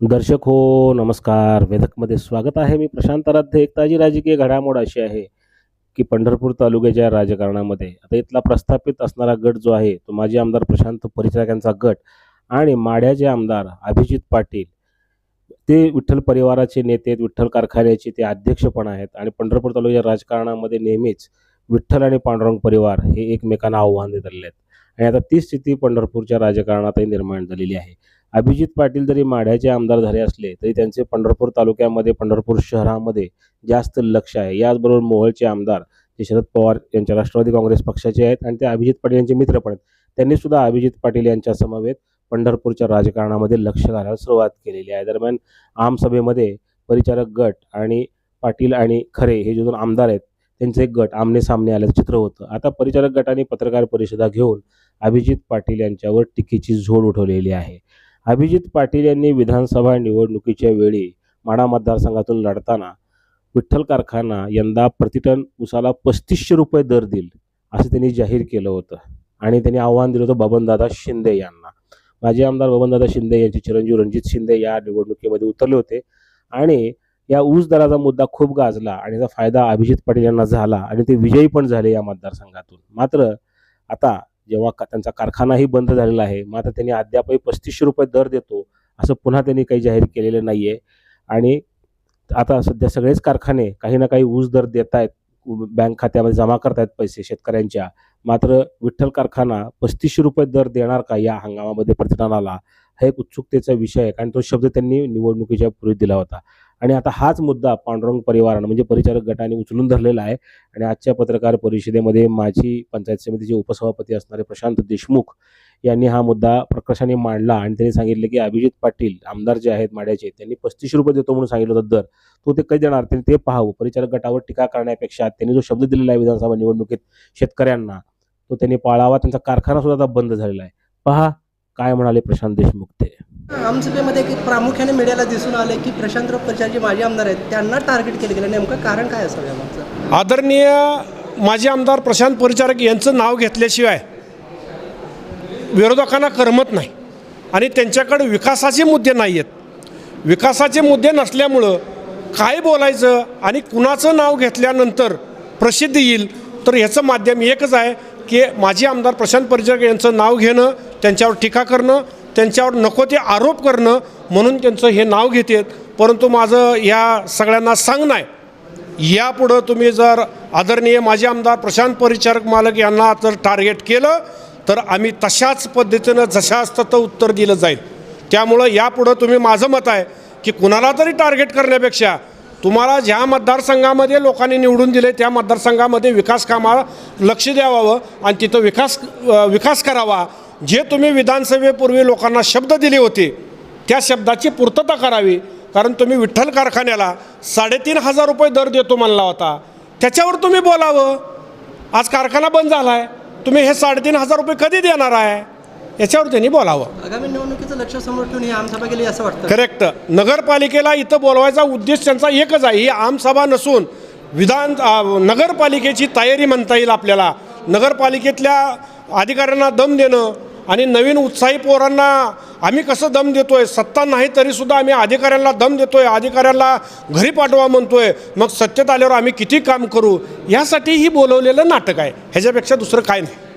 दर्शक हो नमस्कार. वेदकमध्ये स्वागत आहे. मी प्रशांत आराध्य. एक ताजी राजकीय घडामोड अशी आहे की पंढरपूर तालुक्याच्या राजकारणामध्ये. आता इथला प्रस्थापित असणारा गट जो आहे तो माजी आमदार प्रशांत परिचारक यांचा गट आणि माढ्याचे आमदार अभिजित पाटील. ते विठ्ठल परिवाराचे नेते विठ्ठल कारखान्याचे ते अध्यक्ष पण आहेत आणि पंढरपूर तालुक्याच्या राजकारणामध्ये नेहमीच विठ्ठल आणि पांडुरंग परिवार हे एकमेकांना आव्हान देत आलेले आहेत. आणि आता ती स्थिती पंढरपूरच्या राजकारणातही निर्माण झालेली आहे. अभिजित पाटील जरी माढ्याचे आमदार झाले असले तरी त्यांचे पंढरपूर तालुक्यामध्ये पंढरपूर शहरामध्ये जास्त लक्ष आहे. याचबरोबर मोहोळचे आमदार जे शरद पवार यांच्या राष्ट्रवादी काँग्रेस पक्षाचे आहेत आणि ते अभिजित पाटील यांचे मित्र पण आहेत. त्यांनी सुद्धा अभिजित पाटील यांच्या समवेत पंढरपूरच्या राजकारणामध्ये लक्ष घालायला सुरुवात केलेली आहे. दरम्यान आमसभेमध्ये परिचारक गट आणि पाटील आणि खरे हे जे दोन आमदार आहेत त्यांचे एक गट आमने सामने आल्याचं चित्र होतं. आता परिचारक गटाने पत्रकार परिषदा घेऊन अभिजित पाटील यांच्यावर टीकेची झोड उठवलेली आहे. अभिजित पाटील यांनी विधानसभा निवडणुकीच्या वेळी माढा मतदारसंघातून लढताना विठ्ठल कारखाना यंदा प्रतिटन उसाला पस्तीसशे रुपये दर देईल असं त्यांनी जाहीर केलं होतं. आणि त्यांनी आव्हान दिलं होतं बबनदादा शिंदे यांना. माजी आमदार बबनदादा शिंदे यांचे चिरंजीव रणजित शिंदे या निवडणुकीमध्ये उतरले होते. आणि या ऊस दराचा मुद्दा खूप गाजला आणि त्याचा फायदा अभिजित पाटील यांना झाला आणि ते विजयी पण झाले या मतदारसंघातून. मात्र आता जेव्हा का त्यांचा कारखानाही बंद झालेला आहे मात्र त्यांनी अद्यापही पस्तीसशे रुपये दर देतो असं पुन्हा त्यांनी काही जाहीर केलेलं नाही आहे आणि आता सध्या सगळेच कारखाने काही ना काही ऊस दर देत आहेत बँक खात्यामध्ये जमा करतायत पैसे शेतकऱ्यांच्या. मात्र विठ्ठल कारखाना पस्तीसशे रुपये दर देणार का या हंगामामध्ये प्रतिदानाला हा एक उत्सुकतेचा विषय आहे. कारण तो शब्द त्यांनी निवडणुकीच्या पूर्वी दिला होता. आणि आता हाच मुद्दा पांडुरंग परिवारानं म्हणजे परिचारक गटाने उचलून धरलेला आहे. आणि आजच्या पत्रकार परिषदेमध्ये माजी पंचायत समितीचे उपसभापती असणारे प्रशांत देशमुख यांनी हा मुद्दा प्रकर्षाने मांडला आणि त्यांनी सांगितले की अभिजित पाटील आमदार जे आहेत माड्याचे त्यांनी पस्तीस रुपये देतो म्हणून सांगितलं होतं दर. तो ते कधी देणार? त्यांनी ते पाहावं परिचारक गटावर टीका करण्यापेक्षा त्यांनी जो शब्द दिलेला आहे विधानसभा निवडणुकीत शेतकऱ्यांना तो त्यांनी पाळावा. त्यांचा कारखाना सुद्धा आता बंद झालेला आहे. पहा काय म्हणाले प्रशांत देशमुख ते. आमसभेमध्ये प्रामुख्याने मीडियाला दिसून आले की प्रशांत पक्षाचे जे माजी आमदार आहेत त्यांना टार्गेट केलं गेलं. नेमकं कारण काय असावं यामागचं आदरणीय माजी आमदार प्रशांत परिचारक यांचं नाव घेतल्याशिवाय विरोधकांना करमत नाही आणि त्यांच्याकडे विकासाचे मुद्दे नाही आहेत. विकासाचे मुद्दे नसल्यामुळं काय बोलायचं आणि कुणाचं नाव घेतल्यानंतर प्रसिद्धी येईल तर ह्याचं माध्यम एकच आहे की माजी आमदार प्रशांत परिचारक यांचं नाव घेणं त्यांच्यावर टीका करणं त्यांच्यावर नको ते आरोप करणं म्हणून त्यांचं हे नाव घेतात. परंतु माझं या सगळ्यांना सांगणं आहे. यापुढं तुम्ही जर आदरणीय माजी आमदार प्रशांत परिचारक मालक यांना जर टार्गेट केलं तर आम्ही तशाच पद्धतीनं जशाच तसं उत्तर दिलं जाईल. त्यामुळं यापुढं तुम्ही माझं मत आहे की कुणाला तरी टार्गेट करण्यापेक्षा तुम्हाला ज्या मतदारसंघामध्ये लोकांनी निवडून दिले त्या मतदारसंघामध्ये विकास कामाला लक्ष द्यावावं आणि तिथं विकास विकास करावा जे तुम्ही विधानसभेपूर्वी लोकांना शब्द दिले होते त्या शब्दाची पूर्तता करावी. कारण तुम्ही विठ्ठल कारखान्याला साडेतीन हजार रुपये दर देतो म्हणला होता. त्याच्यावर तुम्ही बोलावं. आज कारखाना बंद झाला आहे तुम्ही हे साडेतीन हजार रुपये कधी देणार आहे? याच्यावर त्यांनी बोलावं. आगामी निवडणुकीचं लक्ष समोर ठेवून ही आमसभा केली असं वाटतं. करेक्ट. नगरपालिकेला इथं बोलवायचा उद्देश त्यांचा एकच आहे. ही आमसभा नसून विधान नगरपालिकेची तयारी म्हणता येईल आपल्याला. नगरपालिकेतल्या अधिकाऱ्यांना दम देणं आणि नवीन उत्साही पोरांना आम्ही कसं दम देतो आहे सत्ता नाही तरीसुद्धा आम्ही अधिकाऱ्यांना दम देतो आहे अधिकाऱ्यांना घरी पाठवा म्हणतो आहे मग सत्तेत आल्यावर आम्ही किती काम करू? यासाठी ही बोलवलेलं नाटक आहे. ह्याच्यापेक्षा दुसरं काय नाही.